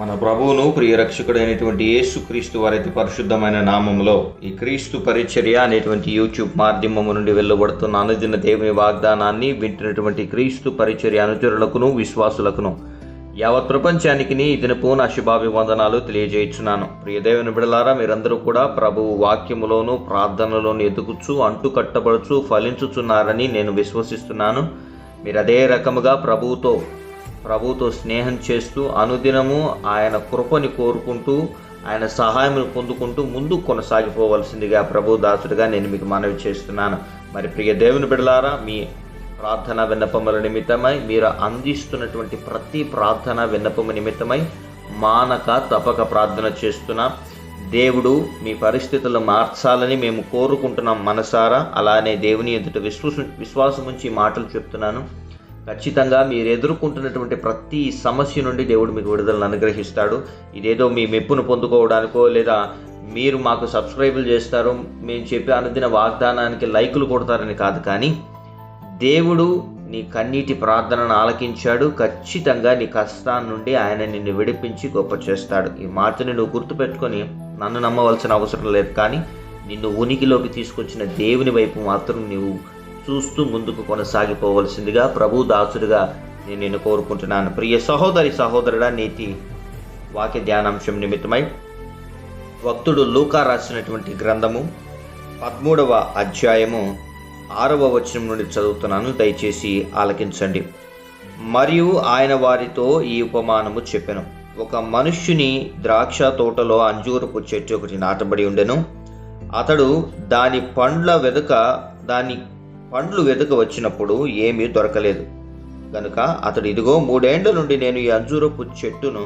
మన ప్రభువును ప్రియరక్షకుడైనటువంటి యేసుక్రీస్తు వారైతే పరిశుద్ధమైన నామంలో ఈ క్రీస్తు పరిచర్య అనేటువంటి యూట్యూబ్ మాధ్యమము నుండి వెళ్ళబడుతున్న అనుదిన దేవుని వాగ్దానాన్ని వింటున్నటువంటి క్రీస్తు పరిచర్య అనుచరులకును విశ్వాసులకును యావత్ ప్రపంచానికి ఈ దినపు నా శుభాభివందనాలు తెలియజేయుచున్నాను. ప్రియదేవుని బిడలారా మీరందరూ కూడా ప్రభువు వాక్యములోను ప్రార్థనలోను ఎదుగుచు అంటు కట్టబడుచు ఫలించుచున్నారని నేను విశ్వసిస్తున్నాను. మీరు అదే రకముగా ప్రభువుతో ప్రభుతో స్నేహం చేస్తూ అనుదినము ఆయన కృపని కోరుకుంటూ ఆయన సహాయం పొందుకుంటూ ముందు కొనసాగిపోవలసిందిగా ప్రభు దాసుడిగా నేను మీకు మనవి చేస్తున్నాను. మరి ప్రియ దేవుని బిడలారా మీ ప్రార్థన విన్నపముల నిమిత్తమై మీరు అందిస్తున్నటువంటి ప్రతి ప్రార్థన విన్నపము నిమిత్తమై మానక తపక ప్రార్థన చేస్తున్నాం. దేవుడు మీ పరిస్థితులు మార్చాలని మేము కోరుకుంటున్నాం మనసారా. అలానే దేవుని ఎదుట విశ్వాసం విశ్వాసం ఉంచి మాటలు చెప్తున్నాను. ఖచ్చితంగా మీరు ఎదుర్కొంటున్నటువంటి ప్రతి సమస్య నుండి దేవుడు మీకు విడుదలను అనుగ్రహిస్తాడు. ఇదేదో మీ మెప్పును పొందుకోవడానికో లేదా మీరు మాకు సబ్స్క్రైబులు చేస్తారు మేము చెప్పే అనుదిన వాగ్దానానికి లైకులు కొడతారని కాదు కానీ దేవుడు నీ కన్నీటి ప్రార్థనను ఆలకించాడు. ఖచ్చితంగా నీ కష్టాన్ని నుండి ఆయన నిన్ను విడిపించి గొప్ప చేస్తాడు. ఈ మాటని నువ్వు గుర్తుపెట్టుకొని నన్ను నమ్మవలసిన అవసరం లేదు కానీ నిన్ను ఉనికిలోకి తీసుకొచ్చిన దేవుని వైపు మాత్రం నీవు చూస్తూ ముందుకు కొనసాగిపోవలసిందిగా ప్రభు దాసుడిగా నేను నిన్ను కోరుకుంటున్నాను. ప్రియ సహోదరి సహోదరుడా నీతి వాక్య ధ్యానాంశం నిమిత్తమై భక్తుడు లూకా రాసినటువంటి గ్రంథము పదమూడవ అధ్యాయము ఆరవ వచనం నుండి చదువుతున్నాను. దయచేసి ఆలకించండి. మరియు ఆయన వారితో ఈ ఉపమానము చెప్పెను. ఒక మనుష్యుని ద్రాక్ష తోటలో అంజూరపు చెట్టు ఒకటి నాటబడి ఉండెను. అతడు దాని పండ్ల వెనుక దాని పండ్లు వెనుక వచ్చినప్పుడు ఏమీ దొరకలేదు. గనుక అతడు ఇదిగో మూడేండ్ల నుండి నేను ఈ అంజూరపు చెట్టును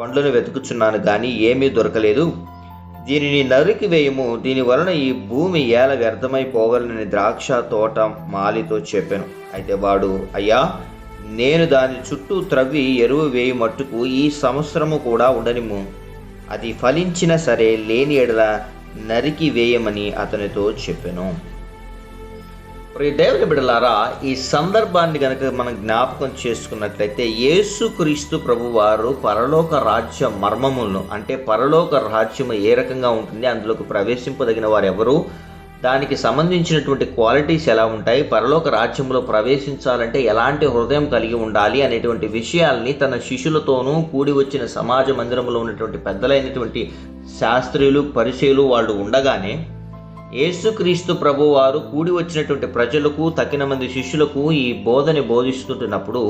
పండ్లను వెతుకుచున్నాను కానీ ఏమీ దొరకలేదు. దీనిని నరికి వేయము. దీని వలన ఈ భూమి ఏల వ్యర్థమైపోవాలని ద్రాక్ష తోట మాలితో చెప్పాను. అయితే వాడు అయ్యా నేను దాని చుట్టూ త్రవ్వి ఎరువు వేయి మట్టుకు ఈ సంవత్సరము కూడా ఉండనిము అది ఫలించిన సరే లేని ఎడల నరికి వేయమని అతనితో చెప్పాను. ప్రియ దేవుని బిడలారా ఈ సందర్భాన్ని గనక మనం జ్ఞాపకం చేసుకున్నట్లయితే యేసుక్రీస్తు ప్రభు వారు పరలోక రాజ్య మర్మములను అంటే పరలోక రాజ్యము ఏ రకంగా ఉంటుంది అందులోకి ప్రవేశింపదగిన వారు ఎవరు దానికి సంబంధించినటువంటి క్వాలిటీస్ ఎలా ఉంటాయి పరలోక రాజ్యంలో ప్రవేశించాలంటే ఎలాంటి హృదయం కలిగి ఉండాలి అనేటువంటి విషయాల్ని తన శిష్యులతోనూ కూడి వచ్చిన సమాజ మందిరంలో ఉన్నటువంటి పెద్దలైనటువంటి శాస్త్రీయులు పరిచయులు వాళ్ళు ఉండగానే యేసుక్రీస్తు ప్రభు వారు కూడి వచ్చినటువంటి ప్రజలకు తగిన మంది శిష్యులకు ఈ బోధని బోధిస్తుంటున్నప్పుడు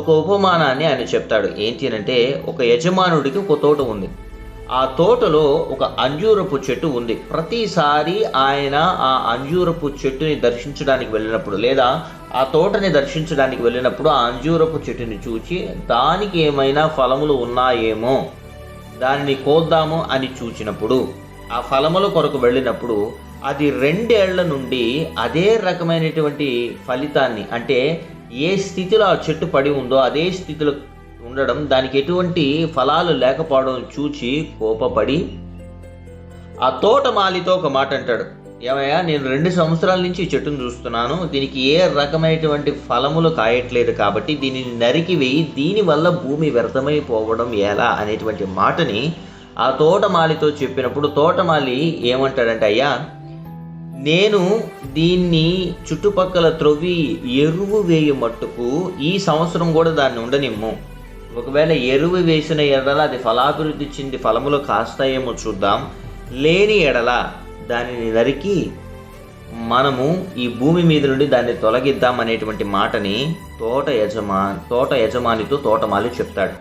ఒక ఉపమానాన్ని ఆయన చెప్తాడు. ఏంటి అంటే ఒక యజమానుడికి ఒక తోట ఉంది. ఆ తోటలో ఒక అంజూరపు చెట్టు ఉంది. ప్రతిసారి ఆయన ఆ అంజూరపు చెట్టుని దర్శించడానికి వెళ్ళినప్పుడు లేదా ఆ తోటని దర్శించడానికి వెళ్ళినప్పుడు ఆ అంజూరపు చెట్టుని చూచి దానికి ఏమైనా ఫలములు ఉన్నాయేమో దానిని కోద్దాము అని చూచినప్పుడు ఆ ఫలముల కొరకు వెళ్ళినప్పుడు అది రెండేళ్ళ నుండి అదే రకమైనటువంటి ఫలితాన్ని అంటే ఏ స్థితిలో ఆ చెట్టు పడి ఉందో అదే స్థితిలో ఉండడం దానికి ఎటువంటి ఫలాలు లేకపోవడం చూచి కోపపడి ఆ తోటమాలితో ఒక మాట అంటాడు. ఏమయ్యా నేను రెండు సంవత్సరాల నుంచి ఈ చెట్టును చూస్తున్నాను దీనికి ఏ రకమైనటువంటి ఫలములు కాయట్లేదు కాబట్టి దీనిని నరికి వేయి దీనివల్ల భూమి వ్యర్థమైపోవడం ఎలా అనేటువంటి మాటని ఆ తోటమాలితో చెప్పినప్పుడు తోటమాలి ఏమంటాడంటే అయ్యా నేను దీన్ని చుట్టుపక్కల త్రొవ్వి ఎరువు వేయ మట్టుకు ఈ సంవత్సరం కూడా దాన్ని ఉండనిమ్ము. ఒకవేళ ఎరువు వేసిన ఎడల అది ఫలాభివృద్ధి చెంది ఫలములు కాస్తాయేమో చూద్దాం. లేని ఎడల దానిని నరికి మనము ఈ భూమి మీద నుండి దాన్ని తొలగిద్దాం అనేటువంటి మాటని తోట యజమా తోట యజమానితో తోటమాలి చెప్తాడు.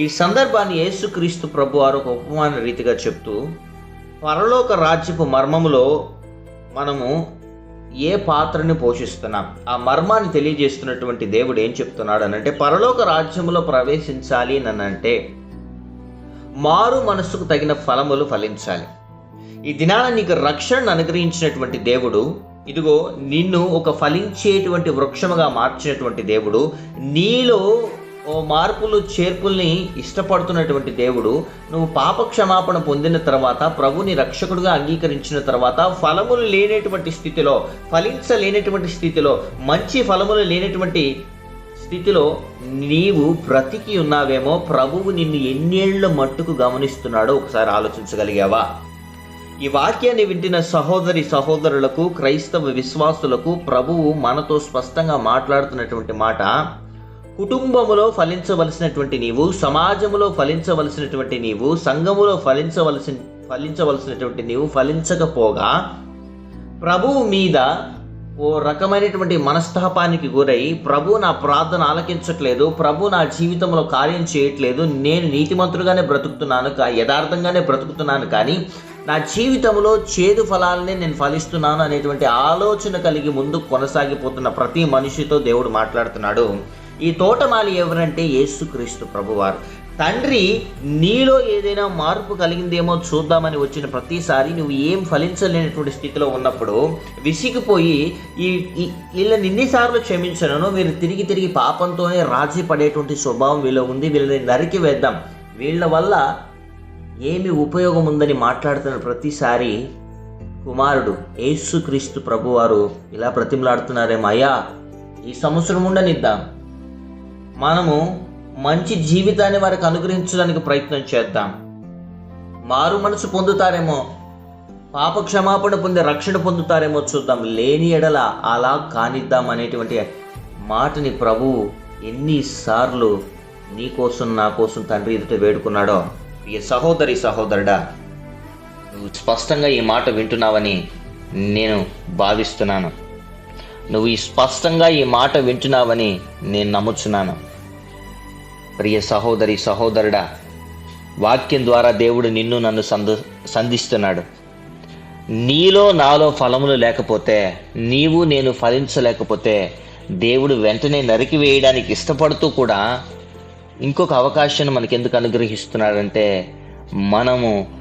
ఈ సందర్భాన్ని యేసుక్రీస్తు ప్రభు వారు ఒక ఉపమాన రీతిగా చెప్తూ పరలోక రాజ్యపు మర్మములో మనము ఏ పాత్రని పోషిస్తున్నాం? ఆ మర్మాన్ని తెలియజేస్తున్నటువంటి దేవుడు ఏం చెప్తున్నాడు అనంటే పరలోక రాజ్యంలో ప్రవేశించాలి అంటే మారు మనస్సుకు తగిన ఫలములు ఫలించాలి. ఈ దినాన నీకు రక్షణను అనుగ్రహించినటువంటి దేవుడు ఇదిగో నిన్ను ఒక ఫలించేటువంటి వృక్షముగా మార్చినటువంటి దేవుడు నీలో ఓ మార్పులు చేర్పుల్ని ఇష్టపడుతున్నటువంటి దేవుడు నువ్వు పాప క్షమాపణ పొందిన తర్వాత ప్రభుని రక్షకుడుగా అంగీకరించిన తర్వాత ఫలములు లేనటువంటి స్థితిలో ఫలించలేనటువంటి స్థితిలో మంచి ఫలములు లేనటువంటి స్థితిలో నీవు బ్రతికి ఉన్నావేమో ప్రభువు నిన్ను ఎన్నేళ్ళ మట్టుకు గమనిస్తున్నాడో ఒకసారి ఆలోచించగలిగావా? ఈ వాక్యాన్ని వింటిన సహోదరి సహోదరులకు క్రైస్తవ విశ్వాసులకు ప్రభువు మనతో స్పష్టంగా మాట్లాడుతున్నటువంటి మాట కుటుంబములో ఫలించవలసినటువంటి నీవు సమాజములో ఫలించవలసినటువంటి నీవు సంఘములో ఫలించవలసి ఫలించవలసినటువంటి నీవు ఫలించకపోగా ప్రభువు మీద ఓ రకమైనటువంటి మనస్తాపానికి గురై ప్రభు నా ప్రార్థన ఆలకించట్లేదు ప్రభు నా జీవితంలో కార్యం చేయట్లేదు నేను నీతిమంతుడుగానే బ్రతుకుతున్నాను యథార్థంగానే బ్రతుకుతున్నాను కానీ నా జీవితంలో చేదు ఫలాలనే నేను ఫలిస్తున్నాను అనేటువంటి ఆలోచన కలిగి ముందు కొనసాగిపోతున్న ప్రతి మనిషితో దేవుడు మాట్లాడుతున్నాడు. ఈ తోటమాలి ఎవరంటే యేసుక్రీస్తు ప్రభువారు. తండ్రి నీలో ఏదైనా మార్పు కలిగిందేమో చూద్దామని వచ్చిన ప్రతిసారి నువ్వు ఏం ఫలించలేనటువంటి స్థితిలో ఉన్నప్పుడు విసిగిపోయి ఈ వీళ్ళని ఎన్నిసార్లు క్షమించను వీరు తిరిగి తిరిగి పాపంతోనే రాజీ పడేటువంటి స్వభావం వీళ్ళ ఉంది వీళ్ళని నరికి వేద్దాం. వీళ్ళ వల్ల ఏమి ఉపయోగం ఉందని మాట్లాడుతున్న ప్రతిసారి కుమారుడు యేసుక్రీస్తు ప్రభువారు ఇలా ప్రతిమలాడుతున్నారేమో అయ్యా ఈ సంవత్సరం ఉండనిద్దాం. మనము మంచి జీవితాన్ని వారికి అనుగ్రహించడానికి ప్రయత్నం చేద్దాం. మారు మనసు పొందుతారేమో పాప క్షమాపణ పొంది రక్షణ పొందుతారేమో చూద్దాం. లేని ఎడల అలా కానిద్దాం అనేటువంటి మాటని ప్రభువు ఎన్నిసార్లు నీ కోసం నా కోసం తండ్రి ఎదుట వేడుకున్నాడో. ఈ సహోదరి సహోదరుడా నువ్వు స్పష్టంగా ఈ మాట వింటున్నావని నేను భావిస్తున్నాను. నువ్వు ఈ స్పష్టంగా ఈ మాట వింటున్నావని నేను నమ్ముచున్నాను. ప్రియ సహోదరి సహోదరుడా వాక్యం ద్వారా దేవుడు నిన్ను నన్ను సంద సంధిస్తున్నాడు. నీలో నాలో ఫలములు లేకపోతే నీవు నేను ఫలించలేకపోతే దేవుడు వెంటనే నరికి వేయడానికి ఇష్టపడుతూ కూడా ఇంకొక అవకాశాన్ని మనకెందుకు అనుగ్రహిస్తున్నాడంటే మనము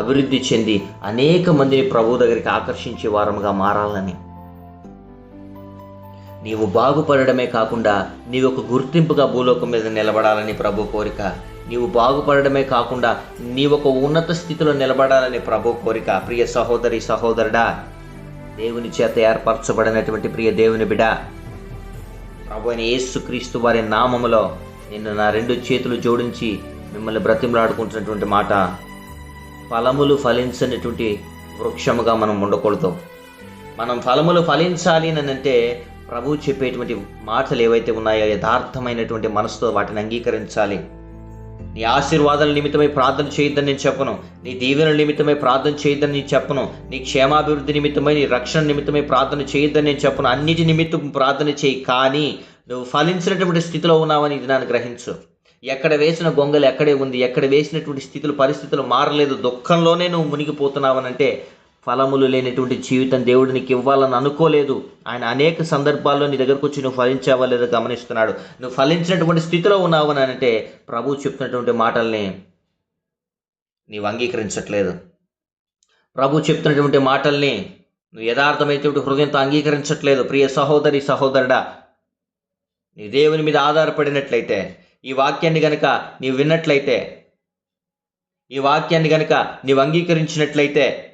అభివృద్ధి చెంది అనేక మందిని ప్రభు దగ్గరికి ఆకర్షించే వారముగా మారాలని. నీవు బాగుపడడమే కాకుండా నీవు ఒక గుర్తింపుగా భూలోకం మీద నిలబడాలని ప్రభు కోరిక. నీవు బాగుపడడమే కాకుండా నీవు ఒక ఉన్నత స్థితిలో నిలబడాలని ప్రభు కోరిక. ప్రియ సహోదరి సహోదరుడా దేవుని చేత ఏర్పరచబడినటువంటి ప్రియ దేవుని బిడ ప్రభు అయిన యేసుక్రీస్తు వారి నామములో నిన్ను నా రెండు చేతులు జోడించి మిమ్మల్ని బ్రతిమలాడుకుంటున్నటువంటి మాట ఫలములు ఫలించినటువంటి వృక్షముగా మనం ఉండకూడదు. మనం ఫలములు ఫలించాలి అని అంటే ప్రభు చెప్పేటువంటి మాటలు ఏవైతే ఉన్నాయో యథార్థమైనటువంటి మనసుతో వాటిని అంగీకరించాలి. నీ ఆశీర్వాదాల నిమిత్తమై ప్రార్థన చేయొద్దని నేను చెప్పను. నీ దీవెనల నిమిత్తమై ప్రార్థన చేయొద్దని నేను చెప్పను. నీ క్షేమాభివృద్ధి నిమిత్తమై నీ రక్షణ నిమిత్తమై ప్రార్థన చేయొద్దని నేను చెప్పను. అన్నిటి నిమిత్తం ప్రార్థన చేయి కానీ నువ్వు ఫలించినటువంటి స్థితిలో ఉన్నావని ఇది నన్ను గ్రహించు. ఎక్కడ వేసిన గొంగలు ఎక్కడే ఉంది ఎక్కడ వేసినటువంటి స్థితులు పరిస్థితులు మారలేదు దుఃఖంలోనే నువ్వు మునిగిపోతున్నావనంటే ఫలములు లేనటువంటి జీవితం దేవుడు నీకు ఇవ్వాలని అనుకోలేదు. ఆయన అనేక సందర్భాల్లో నీ దగ్గరకు వచ్చి నువ్వు ఫలించావా లేదో గమనిస్తున్నాడు. నువ్వు ఫలించినటువంటి స్థితిలో ఉన్నావు అని అంటే ప్రభు చెప్తున్నటువంటి మాటల్ని నీవు అంగీకరించట్లేదు. ప్రభు చెప్తున్నటువంటి మాటల్ని నువ్వు యథార్థమైనటువంటి హృదయంతో అంగీకరించట్లేదు. ప్రియ సహోదరి సహోదరుడా నీ దేవుని మీద ఆధారపడినట్లయితే ఈ వాక్యాన్ని గనక నీవు విన్నట్లయితే ఈ వాక్యాన్ని గనక నీవు అంగీకరించినట్లయితే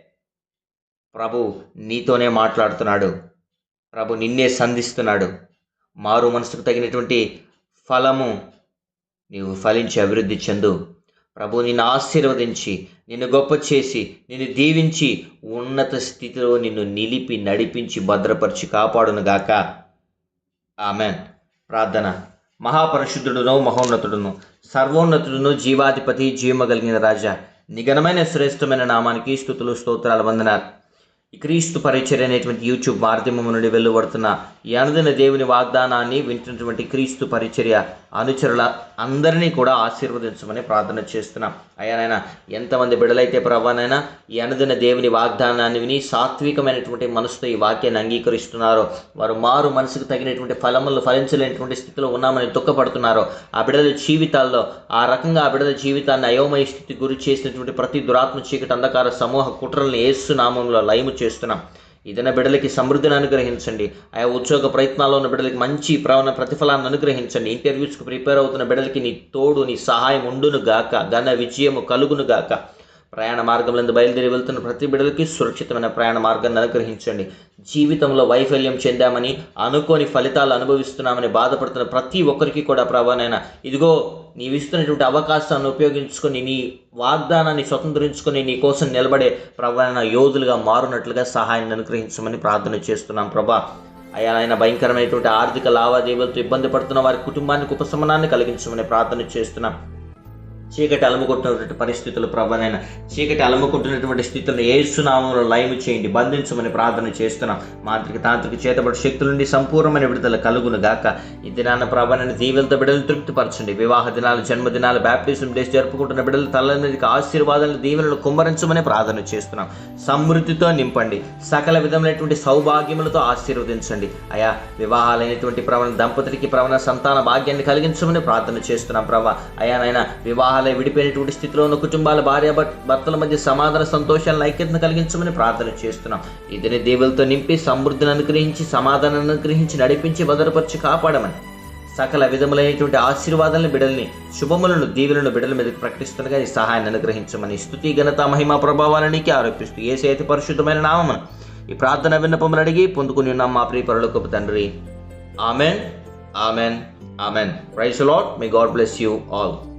ప్రభు నీతోనే మాట్లాడుతున్నాడు. ప్రభు నిన్నే సంధిస్తున్నాడు. మారు మనసుకు తగినటువంటి ఫలము నీవు ఫలించి అభివృద్ధి చెందు. ప్రభు నిన్ను ఆశీర్వదించి నిన్ను గొప్ప చేసి నిన్ను దీవించి ఉన్నత స్థితిలో నిన్ను నిలిపి నడిపించి భద్రపరిచి కాపాడునుగాక ఆమెన్. ప్రార్థన. మహాపరిశుద్ధుడును మహోన్నతుడును సర్వోన్నతుడును జీవాధిపతి జీవమగలిగిన రాజా. నిఘనమైన శ్రేష్టమైన నామానికి స్థుతులు స్తోత్రాలు వందనాలు. క్రీస్తు పరిచర్య అనేటువంటి యూట్యూబ్ మాధ్యమం నుండి వెలువడుతున్న ఎనదిన దేవుని వాగ్దానాన్ని వింటున్నటువంటి క్రీస్తు పరిచర్య అనుచరుల అందరినీ కూడా ఆశీర్వదించమని ప్రార్థన చేస్తున్నాం. అయ్యానైనా ఎంతమంది బిడలైతే ప్రభానైనా ఎనదిన దేవుని వాగ్దానాన్ని విని సాత్వికమైనటువంటి మనసుతో ఈ వాక్యాన్ని అంగీకరిస్తున్నారో వారు మారు మనసుకు తగినటువంటి ఫలములు ఫలించలేనటువంటి స్థితిలో ఉన్నామని దుఃఖపడుతున్నారో ఆ బిడల జీవితాల్లో ఆ రకంగా ఆ బిడల జీవితాన్ని అయోమయ స్థితి గురి చేసినటువంటి ప్రతి దురాత్మ చీకటి అంధకార సమూహ కుట్రల్ని ఏసు నామంలో లయము చేస్తున్నాం. ఇదైనా బిడ్డలకి సమృద్ధిని అనుగ్రహించండి. ఆయా ఉద్యోగ ప్రయత్నాల్లో ఉన్న బిడ్డలకి మంచి ప్రవణ ప్రతిఫలాన్ని అనుగ్రహించండి. ఇంటర్వ్యూస్కి ప్రిపేర్ అవుతున్న బిడ్డలకి నీ తోడు నీ సహాయం ఉండును గాక. ఘన విజయము కలుగును గాక. ప్రయాణ మార్గంలో బయలుదేరి వెళ్తున్న ప్రతి బిడ్డలకి సురక్షితమైన ప్రయాణ మార్గాన్ని అనుగ్రహించండి. జీవితంలో వైఫల్యం చెందామని అనుకోని ఫలితాలు అనుభవిస్తున్నామని బాధపడుతున్న ప్రతి ఒక్కరికి కూడా ప్రభానైనా ఇదిగో నీవిస్తున్నటువంటి అవకాశాన్ని ఉపయోగించుకొని నీ వాగ్దానాన్ని స్వతంత్రించుకొని నీ కోసం నిలబడే ప్రభాన యోధులుగా మారునట్లుగా సహాయాన్ని అనుగ్రహించమని ప్రార్థన చేస్తున్నాం ప్రభా. అయా ఆయన భయంకరమైనటువంటి ఆర్థిక లావాదేవీలతో ఇబ్బంది పడుతున్న వారి కుటుంబానికి ఉపశమనాన్ని కలిగించమని ప్రార్థన చేస్తున్నాం. చీకటి అలముకుంటున్నటువంటి పరిస్థితులు ప్రభనైనా చీకటి అలముకుంటున్నటువంటి స్థితులను ఏసునామంలో లైవ్ చేయండి బంధించమని ప్రార్థన చేస్తున్నాం. మాంత్రిక తాంత్రిక చేతబడి శక్తుల నుండి సంపూర్ణమైన విడుదల కలుగును గాక. ఈ దినాన ప్రభానైన దీవెలతో బిడ్డలు తృప్తిపరచండి. వివాహ దినాలు జన్మదినాలు బ్యాప్టిజం డేస్ జరుపుకుంటున్న బిడ్డలు తల్లనికి ఆశీర్వాదాలను దీవెనలు కుమ్మరించమని ప్రార్థన చేస్తున్నాం. సమృద్ధితో నింపండి. సకల విధమైనటువంటి సౌభాగ్యములతో ఆశీర్వదించండి. అయా వివాహాలైనటువంటి ప్రవణ దంపతులకి ప్రవణ సంతాన భాగ్యాన్ని కలిగించమని ప్రార్థన చేస్తున్నాం ప్రభా. అయా వివాహ వివాహాలే విడిపోయినటువంటి స్థితిలో ఉన్న కుటుంబాల భార్య భర్తల మధ్య సమాధాన సంతోషాలను ఐక్యతను కలిగించమని ప్రార్థన చేస్తున్నాం. ఇదిని దేవులతో నింపి సమృద్ధిని అనుగ్రహించి సమాధానాన్ని అనుగ్రహించి నడిపించి భద్రపరిచి కాపాడమని సకల విధములైనటువంటి ఆశీర్వాదాలను బిడల్ని శుభములను దీవులను బిడల మీద ప్రకటిస్తుండగా ఈ సహాయాన్ని అనుగ్రహించమని స్థుతి ఘనత మహిమ ప్రభావాలనికి ఆరోపిస్తూ ఏ చేతి పరిశుద్ధమైన నామమును ఈ ప్రార్థన విన్నపములు అడిగి పొందుకుని ఉన్నాం మా ప్రియ పరలోకపు తండ్రి. Amen. Amen. Amen. Praise lord me God bless you all.